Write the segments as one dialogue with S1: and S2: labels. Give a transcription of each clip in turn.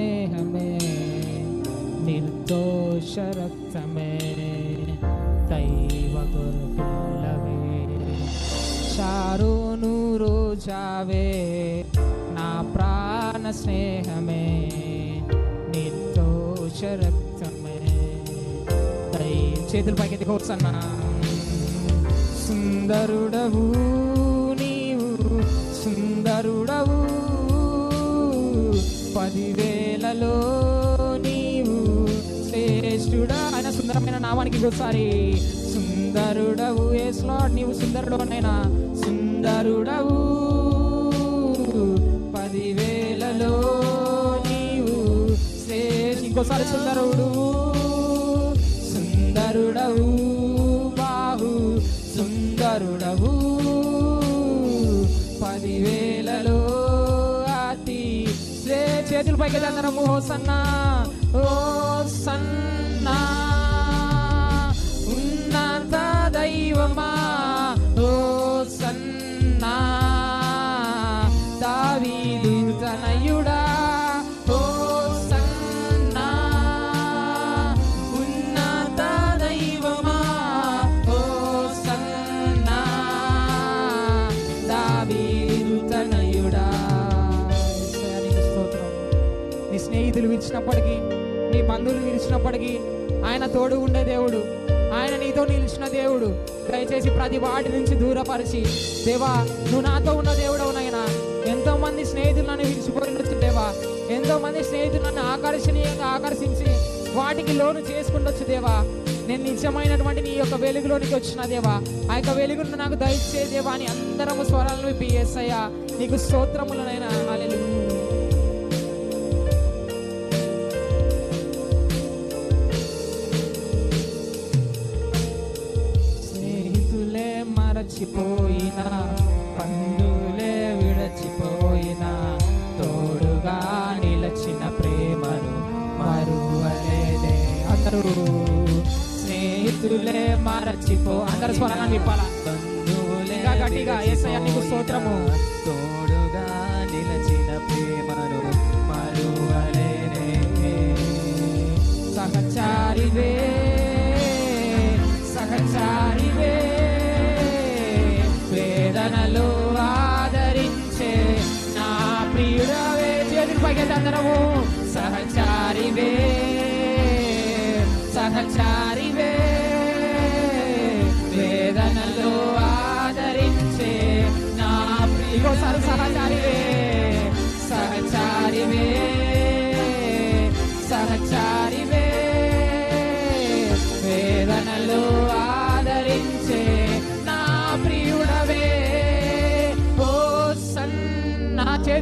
S1: స్నేహమే నిర్దోష రక్తమే దైవ గొర్రెపిల్లవే చారును రోజావే నా ప్రాణ స్నేహమే నిర్దోష రక్తమే దై చేతులు పైకి కోసన్నా సుందరుడవు నీవు సుందరుడవు పదివేలలో నీవు శ్రేష్ఠుడా ఆయన సుందరమైన నామానికి ఒకసారి సుందరుడవు ఏ స్లాట్ నీవు సుందరుడవునైనా సుందరుడవు. పదివేలలో నీవు శ్రేష్ ఇంకోసారి సుందరుడు. సుందరుడవు బాహు సుందరుడవు. పదివేలలో చేతుల పైకి అందరము ఓ బంధువులు నిలిచినప్పటికీ ఆయన తోడు ఉండే దేవుడు. ఆయన నీతో నిలిచిన దేవుడు. దయచేసి ప్రతి వాటి నుంచి దూరపరిచి దేవా నువ్వు నాతో ఉన్న దేవుడు అవునైనా ఎంతో మంది స్నేహితులు నన్ను విడిచిపోయినొచ్చు దేవా. ఎంతో మంది స్నేహితులు నన్ను ఆకర్షణీయంగా ఆకర్షించి వాటికి లోను చేసుకుండొచ్చు దేవా. నేను నిజమైనటువంటి నీ యొక్క వెలుగులోనికి వచ్చిన దేవా. ఆ యొక్క వెలుగును నాకు దయచేదేవా అని అందరము స్వరాలను విప్పి అయ్యా నీకు స్తోత్రములనైనా మరచిపోయినా బంధువులే విడచిపోయినా తోడుగా నిలచిన ప్రేమను మరువలేదే. అందరూ స్నేహితులే మరచిపో అందరు స్వరాన్ని విప్పాలా ఇంకా గట్టిగా యేసయ్య నీకు స్తోత్రము.
S2: తోడుగా నిలచిన ప్రేమను మరువలేనే
S1: సహచారివే సహచారివే. వేదనలో ఆదరించే నా ప్రియుడవే చేతులు పైకి అందరము సహచారివే. సహచారి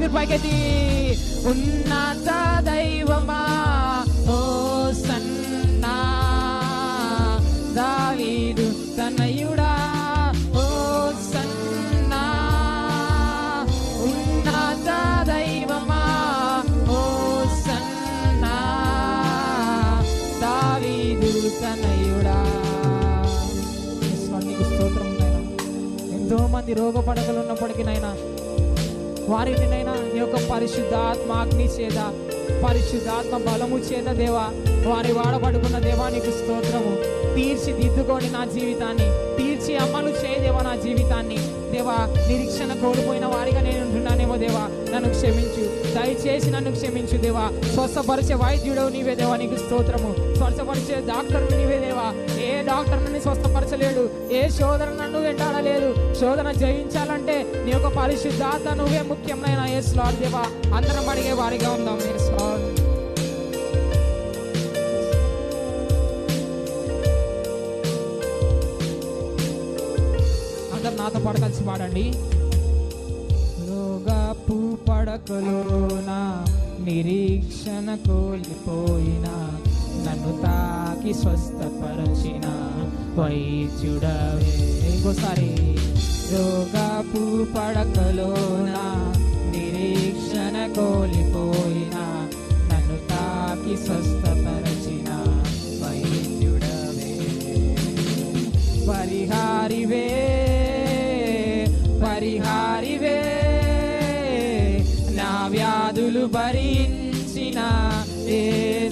S1: చేతులు పైకెత్తి ఉన్నత దైవమా? ఓ సన్నా దావీదు తనయుడా? ఓ సన్నా ఉన్నత దైవమా? ఓ సన్నా దావీదు తనయుడా? యేసు, స్తోత్రం ఎంతో మంది రోగ పడకలు ఉన్నప్పటికీ నాయనా వారిని నైనా నీ యొక్క పరిశుద్ధాత్మ అగ్ని చేత పరిశుద్ధాత్మ బలము చేత దేవా వారి వాడబడుకున్న దేవా నీకు స్తోత్రము. తీర్చిదిద్దుకొని నా జీవితాన్ని తీర్చి అమలు చేయదేవా నా జీవితాన్ని. దేవా నిరీక్షణ కోల్పోయిన వారిగా నేను ఉంటున్నానేమో దేవా నన్ను క్షమించు. దయచేసి నన్ను క్షమించు దేవా. స్వస్థపరిచే వైద్యుడవు నీవే దేవా నీకు స్తోత్రము. స్వస్థపరిచే డాక్టర్ నీవే దేవా. డాక్టర్ నన్ను స్వస్థపరచలేడు. ఏ శోధన నన్ను వెంటాడలేదు. శోధన జయించాలంటే నీ యొక్క పరిశుద్ధాత నువ్వే ముఖ్యమైన ఏ స్లాడ్ దేవా. అందరం అడిగే వారిగా ఉందాం ఏ స్లాడ్ అందరు నాతో పాటు కలిసి పాడండి. రోగపు పడకలోన నిరీక్షణ కోల్పోయినా నన్ను తాకి స్వస్థపరచిన వైద్యుడవే. ఇంకోసారి రోగపు పడకలోన నిరీక్షణ కోల్పోయిన నన్ను తాకి స్వస్థపరచిన వైద్యుడవే. పరిహారివే పరిహారివే. నా వ్యాధులు భరించిన ఏ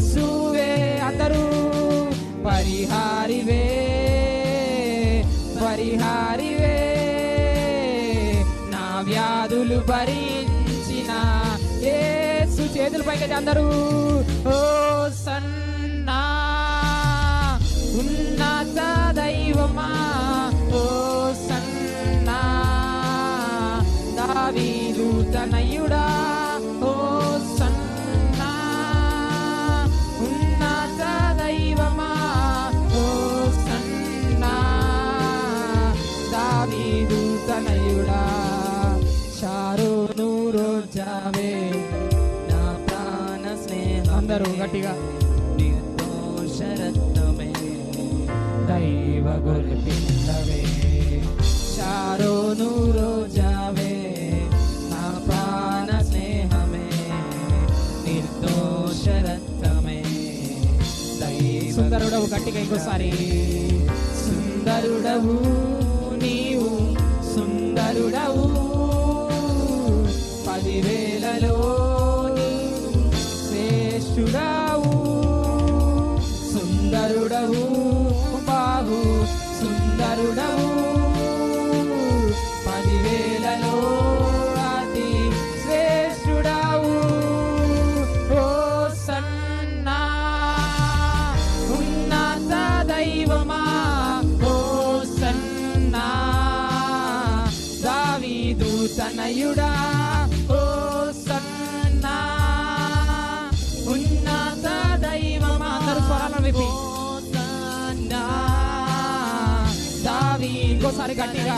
S1: పరిహారివే పరిహారివే. నా వ్యాధులు భరించిన ఏసు చేతులు పైకి అందరూ ఓ సన్నా ఉన్నత దైవమా ఓ సన్నా. దావీదు తనయుడా దావీదు తనయుడా షారోను రోజావే
S2: నా ప్రాణ స్నేహం
S1: అందరూ గట్టిగా
S2: నిర్దోష రత్నమే
S1: దైవ గొలిపిల్లవే షారోను రోజావే
S2: నా ప్రాణ స్నేహమే నిర్దోష రత్నమే దైవ
S1: సుందరుడవు గట్టిగా ఇంకోసారి. సుందరుడవు దావీదు తనయుడా ఓ సన్నా. ఉన్నత దైవమా విప్పి. దావి ఇంకోసారి గట్టిగా.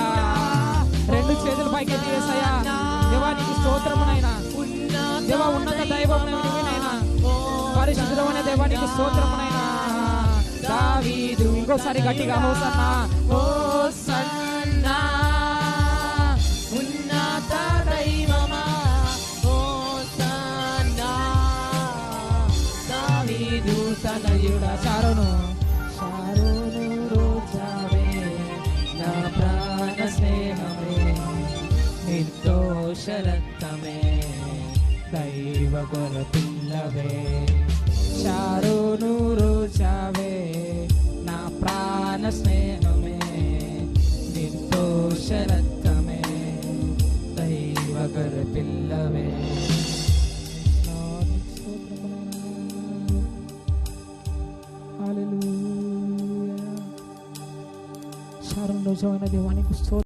S1: రెండు చేతులు పైకి ఎత్తి వేసాయా? దేవా నీకు స్తోత్రమునైనా దేవా ఉన్నత దైవం నువ్వేనైనా పరిశుద్ధమైన దేవానికి స్తోత్రమునైనా దావీదు ఇంకోసారి గట్టిగా హోసన్నా హోసన్నా
S2: నిర్దోష రక్తమే
S1: దైవ గొర పిల్లవే శారోను రోజావే నా ప్రాణ స్నేహమే
S2: నిర్దోష రక్తమే దైవ గొర పిల్లవే
S1: శారం రోజమైన దేవానికి స్తోత్రం